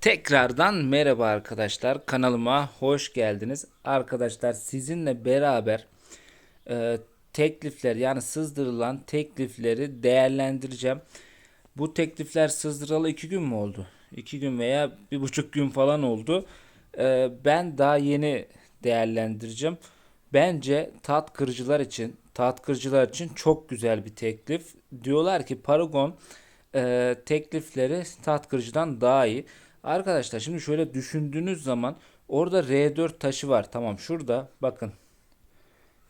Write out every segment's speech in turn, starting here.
Tekrardan merhaba arkadaşlar kanalıma hoş geldiniz. Arkadaşlar sizinle beraber e, teklifler yani sızdırılan teklifleri değerlendireceğim. Bu teklifler sızdıralı iki gün mü oldu? İki gün veya bir buçuk gün falan oldu. E, ben daha yeni değerlendireceğim. Bence tat kırıcılar için tat kırıcılar için çok güzel bir teklif. Diyorlar ki Paragon e, teklifleri tat kırıcıdan daha iyi. Arkadaşlar şimdi şöyle düşündüğünüz zaman orada R4 taşı var. Tamam şurada bakın.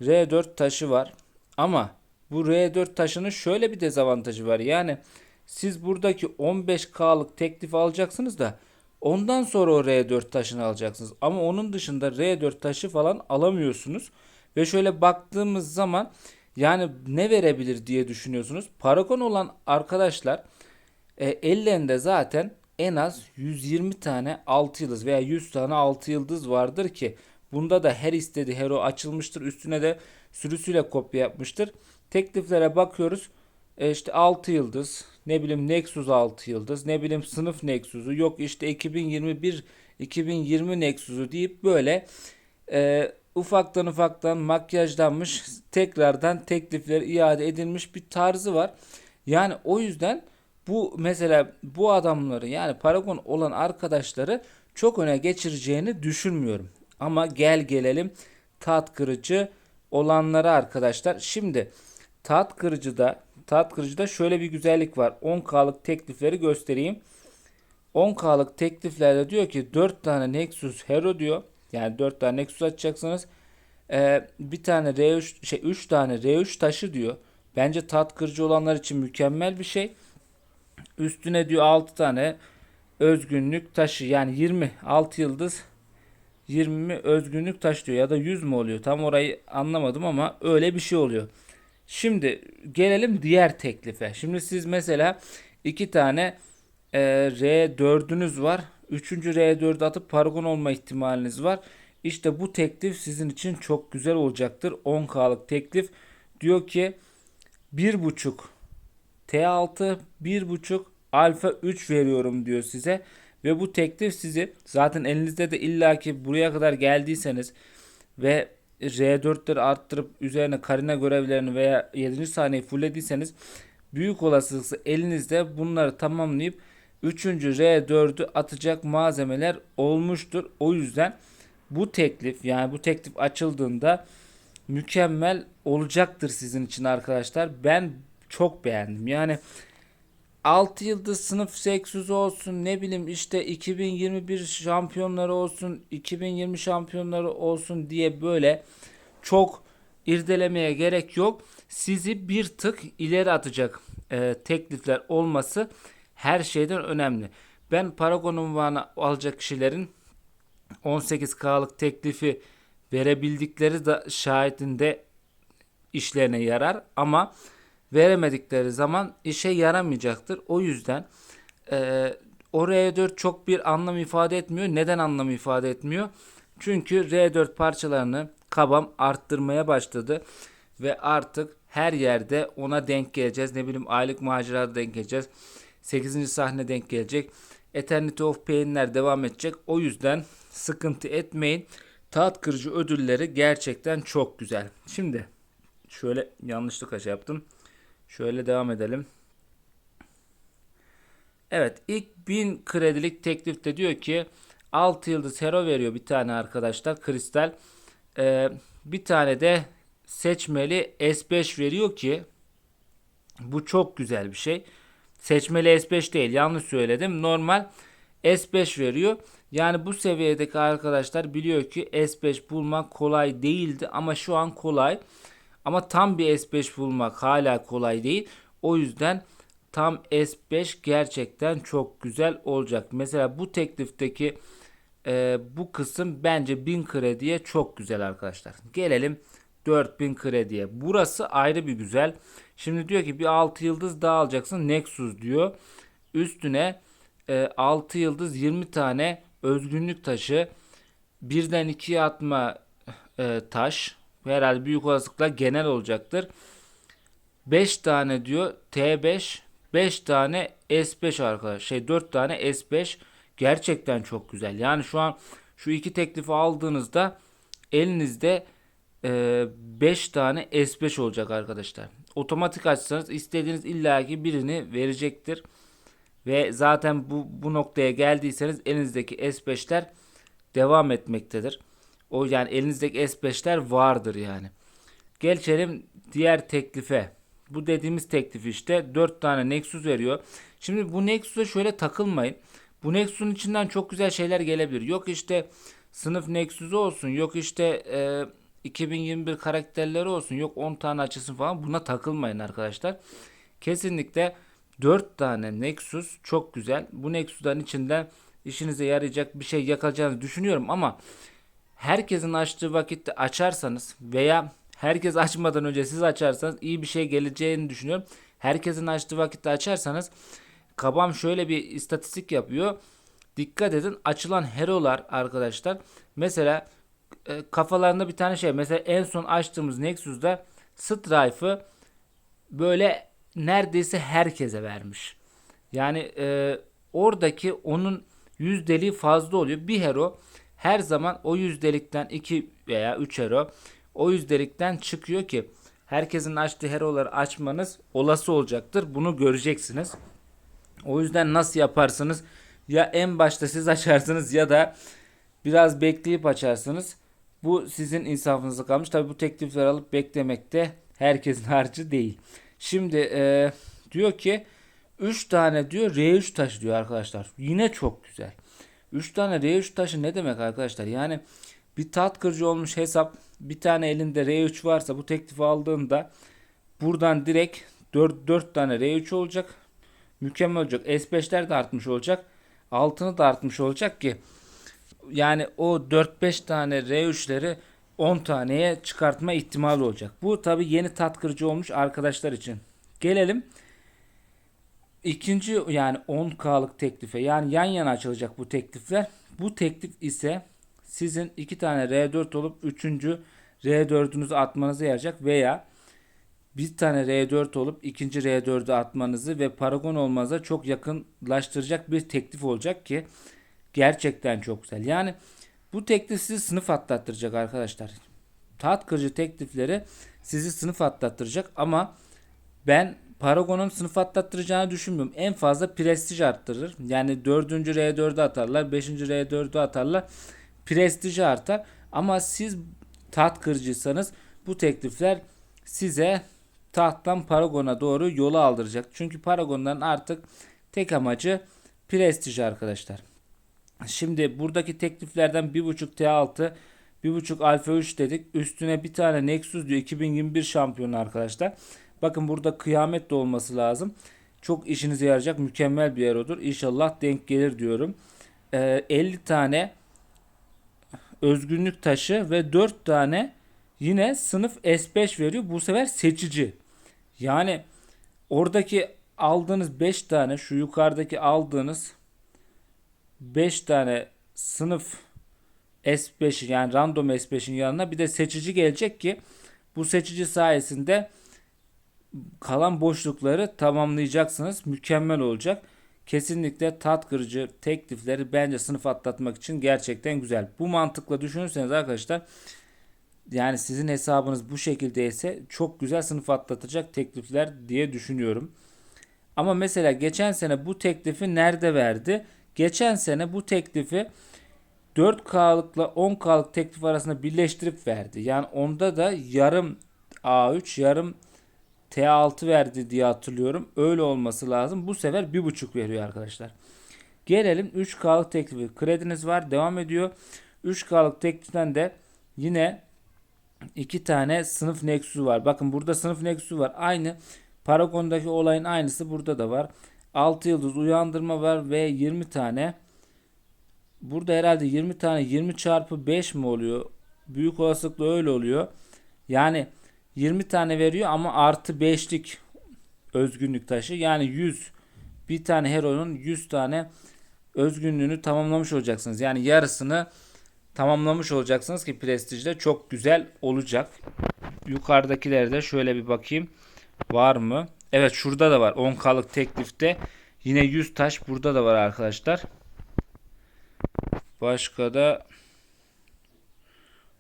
R4 taşı var. Ama bu R4 taşının şöyle bir dezavantajı var. Yani siz buradaki 15K'lık teklif alacaksınız da ondan sonra o R4 taşını alacaksınız. Ama onun dışında R4 taşı falan alamıyorsunuz. Ve şöyle baktığımız zaman yani ne verebilir diye düşünüyorsunuz. Paragon olan arkadaşlar e, ellerinde zaten en az 120 tane 6 yıldız veya 100 tane 6 yıldız vardır ki bunda da her istediği hero açılmıştır. Üstüne de sürüsüyle kopya yapmıştır. Tekliflere bakıyoruz. E işte 6 yıldız, ne bileyim Nexus 6 yıldız, ne bileyim sınıf Nexus'u, yok işte 2021 2020 Nexus'u deyip böyle e, ufaktan ufaktan makyajlanmış, tekrardan teklifler iade edilmiş bir tarzı var. Yani o yüzden bu mesela bu adamları yani Paragon olan arkadaşları çok öne geçireceğini düşünmüyorum. Ama gel gelelim tat kırıcı olanlara arkadaşlar. Şimdi tat kırıcıda tat kırıcıda şöyle bir güzellik var. 10K'lık teklifleri göstereyim. 10K'lık tekliflerde diyor ki 4 tane Nexus Hero diyor. Yani 4 tane Nexus açacaksınız. Ee, bir tane R3 şey 3 tane R3 taşı diyor. Bence tat kırıcı olanlar için mükemmel bir şey. Üstüne diyor 6 tane özgünlük taşı yani 20 6 yıldız 20 özgünlük taş diyor ya da 100 mü oluyor tam orayı anlamadım ama öyle bir şey oluyor. Şimdi gelelim diğer teklife. Şimdi siz mesela iki tane e, R4'ünüz var. Üçüncü R4 atıp paragon olma ihtimaliniz var. İşte bu teklif sizin için çok güzel olacaktır. 10K'lık teklif diyor ki 1.5 T6 1.5 alfa 3 veriyorum diyor size. Ve bu teklif sizi zaten elinizde de illaki buraya kadar geldiyseniz ve R4'leri arttırıp üzerine karina görevlerini veya 7. saniyeyi fulllediyseniz büyük olasılıkla elinizde bunları tamamlayıp 3. R4'ü atacak malzemeler olmuştur. O yüzden bu teklif yani bu teklif açıldığında mükemmel olacaktır sizin için arkadaşlar. Ben çok beğendim. Yani 6 yıldız sınıf 800 olsun ne bileyim işte 2021 şampiyonları olsun 2020 şampiyonları olsun diye böyle çok irdelemeye gerek yok. Sizi bir tık ileri atacak e, teklifler olması her şeyden önemli. Ben Paragon unvanı alacak kişilerin 18K'lık teklifi verebildikleri da şahitinde işlerine yarar ama veremedikleri zaman işe yaramayacaktır. O yüzden e, o R4 çok bir anlam ifade etmiyor. Neden anlam ifade etmiyor? Çünkü R4 parçalarını kabam arttırmaya başladı ve artık her yerde ona denk geleceğiz. Ne bileyim aylık macerada denk geleceğiz. 8. sahne denk gelecek. Eternity of Pain'ler devam edecek. O yüzden sıkıntı etmeyin. Taht kırıcı ödülleri gerçekten çok güzel. Şimdi şöyle yanlışlıkla şey yaptım. Şöyle devam edelim. Evet ilk 1000 kredilik teklifte diyor ki 6 yıldız hero veriyor bir tane arkadaşlar kristal. Ee, bir tane de seçmeli S5 veriyor ki bu çok güzel bir şey. Seçmeli S5 değil yanlış söyledim. Normal S5 veriyor. Yani bu seviyedeki arkadaşlar biliyor ki S5 bulmak kolay değildi ama şu an kolay. Ama tam bir S5 bulmak hala kolay değil. O yüzden tam S5 gerçekten çok güzel olacak. Mesela bu teklifteki e, bu kısım bence 1000 krediye çok güzel arkadaşlar. Gelelim 4000 krediye. Burası ayrı bir güzel. Şimdi diyor ki bir 6 yıldız daha alacaksın. Nexus diyor. Üstüne e, 6 yıldız 20 tane özgünlük taşı. Birden ikiye atma e, taş herhalde büyük olasılıkla genel olacaktır. 5 tane diyor T5 5 tane S5 arkadaşlar. Şey 4 tane S5 Gerçekten çok güzel. Yani şu an şu iki teklifi aldığınızda elinizde 5 tane S5 olacak arkadaşlar. Otomatik açsanız istediğiniz illaki birini verecektir. Ve zaten bu, bu noktaya geldiyseniz elinizdeki S5'ler devam etmektedir. O yani elinizdeki S5'ler vardır yani. Geçelim diğer teklife. Bu dediğimiz teklif işte 4 tane Nexus veriyor. Şimdi bu Nexus'a şöyle takılmayın. Bu Nexus'un içinden çok güzel şeyler gelebilir. Yok işte sınıf Nexus'u olsun. Yok işte e, 2021 karakterleri olsun. Yok 10 tane açısın falan. Buna takılmayın arkadaşlar. Kesinlikle 4 tane Nexus çok güzel. Bu Nexus'ların içinden işinize yarayacak bir şey yakacağınızı düşünüyorum ama herkesin açtığı vakitte açarsanız veya herkes açmadan önce siz açarsanız iyi bir şey geleceğini düşünüyorum. Herkesin açtığı vakitte açarsanız kabam şöyle bir istatistik yapıyor. Dikkat edin açılan hero'lar arkadaşlar. Mesela e, kafalarında bir tane şey. Mesela en son açtığımız Nexus'da Strife'ı böyle neredeyse herkese vermiş. Yani e, oradaki onun yüzdeliği fazla oluyor. Bir hero her zaman o yüzdelikten 2 veya 3 hero o yüzdelikten çıkıyor ki herkesin açtığı hero'ları açmanız olası olacaktır. Bunu göreceksiniz. O yüzden nasıl yaparsınız? Ya en başta siz açarsınız ya da biraz bekleyip açarsınız. Bu sizin insafınıza kalmış. Tabi bu teklifleri alıp beklemekte herkesin harcı değil. Şimdi e, diyor ki 3 tane diyor R3 taşı diyor arkadaşlar. Yine çok güzel. 3 tane R3 taşı ne demek arkadaşlar? Yani bir tat kırıcı olmuş hesap bir tane elinde R3 varsa bu teklifi aldığında buradan direkt 4, 4 tane R3 olacak. Mükemmel olacak. S5'ler de artmış olacak. Altını da artmış olacak ki yani o 4-5 tane R3'leri 10 taneye çıkartma ihtimali olacak. Bu tabi yeni tat kırıcı olmuş arkadaşlar için. Gelelim ikinci yani 10K'lık teklife yani yan yana açılacak bu teklifler. Bu teklif ise sizin iki tane R4 olup üçüncü R4'ünüzü atmanızı yarayacak veya bir tane R4 olup ikinci R4'ü atmanızı ve paragon olmanıza çok yakınlaştıracak bir teklif olacak ki gerçekten çok güzel. Yani bu teklif sizi sınıf atlattıracak arkadaşlar. Taht kırıcı teklifleri sizi sınıf atlattıracak ama ben Paragon'un sınıf atlattıracağını düşünmüyorum. En fazla prestij arttırır. Yani 4. R4'ü atarlar. 5. R4'ü atarlar. Prestiji artar. Ama siz taht kırıcıysanız bu teklifler size tahttan Paragon'a doğru yolu aldıracak. Çünkü Paragon'ların artık tek amacı prestij arkadaşlar. Şimdi buradaki tekliflerden 1.5 T6 1.5 Alfa 3 dedik. Üstüne bir tane Nexus diyor 2021 şampiyonu arkadaşlar. Bakın burada kıyamet de olması lazım. Çok işinize yarayacak mükemmel bir erodur. İnşallah denk gelir diyorum. Ee, 50 tane özgünlük taşı ve 4 tane yine sınıf S5 veriyor. Bu sefer seçici. Yani oradaki aldığınız 5 tane şu yukarıdaki aldığınız 5 tane sınıf S5 yani random S5'in yanına bir de seçici gelecek ki bu seçici sayesinde kalan boşlukları tamamlayacaksınız. Mükemmel olacak. Kesinlikle tat kırıcı teklifleri bence sınıf atlatmak için gerçekten güzel. Bu mantıkla düşünürseniz arkadaşlar yani sizin hesabınız bu şekilde ise çok güzel sınıf atlatacak teklifler diye düşünüyorum. Ama mesela geçen sene bu teklifi nerede verdi? Geçen sene bu teklifi 4K'lıkla 10K'lık teklif arasında birleştirip verdi. Yani onda da yarım A3 yarım T6 verdi diye hatırlıyorum. Öyle olması lazım. Bu sefer 1.5 veriyor arkadaşlar. Gelelim 3K'lık teklifi. Krediniz var devam ediyor. 3K'lık tekliften de yine iki tane sınıf nexus'u var. Bakın burada sınıf nexus'u var. Aynı Paragon'daki olayın aynısı burada da var. 6 yıldız uyandırma var ve 20 tane burada herhalde 20 tane 20 çarpı 5 mi oluyor? Büyük olasılıkla öyle oluyor. Yani 20 tane veriyor ama artı 5'lik özgünlük taşı. Yani 100 bir tane hero'nun 100 tane özgünlüğünü tamamlamış olacaksınız. Yani yarısını tamamlamış olacaksınız ki prestijde çok güzel olacak. Yukarıdakilerde şöyle bir bakayım. Var mı? Evet şurada da var. 10K'lık teklifte. Yine 100 taş burada da var arkadaşlar. Başka da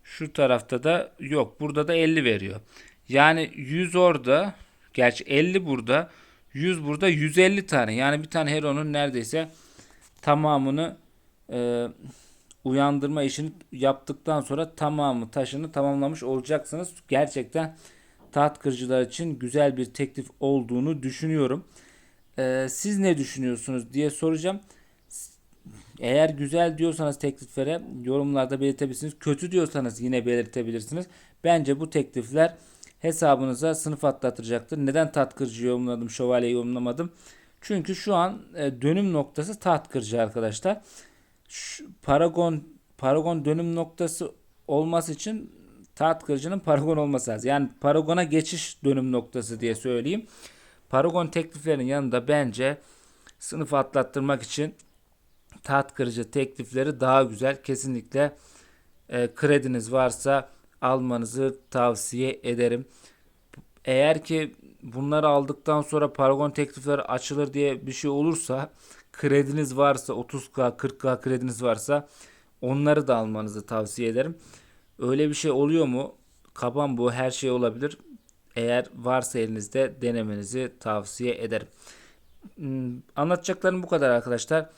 şu tarafta da yok. Burada da 50 veriyor. Yani 100 orada. Gerçi 50 burada. 100 burada 150 tane. Yani bir tane Hero'nun neredeyse tamamını e, uyandırma işini yaptıktan sonra tamamı taşını tamamlamış olacaksınız. Gerçekten taht kırıcılar için güzel bir teklif olduğunu düşünüyorum. E, siz ne düşünüyorsunuz diye soracağım. Eğer güzel diyorsanız tekliflere yorumlarda belirtebilirsiniz. Kötü diyorsanız yine belirtebilirsiniz. Bence bu teklifler hesabınıza sınıf atlatıracaktır. Neden taht kırıcı yorumladım, şövalye yorumlamadım? Çünkü şu an e, dönüm noktası taht kırıcı arkadaşlar. Şu, Paragon Paragon dönüm noktası olması için taht kırıcının Paragon olması lazım. Yani Paragon'a geçiş dönüm noktası diye söyleyeyim. Paragon tekliflerinin yanında bence sınıf atlattırmak için taht kırıcı teklifleri daha güzel. Kesinlikle e, krediniz varsa almanızı tavsiye ederim. Eğer ki bunları aldıktan sonra Paragon teklifleri açılır diye bir şey olursa krediniz varsa 30k 40k krediniz varsa onları da almanızı tavsiye ederim. Öyle bir şey oluyor mu? Kaban bu her şey olabilir. Eğer varsa elinizde denemenizi tavsiye ederim. Hmm, Anlatacaklarım bu kadar arkadaşlar.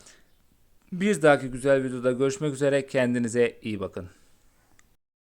Bir dahaki güzel videoda görüşmek üzere. Kendinize iyi bakın.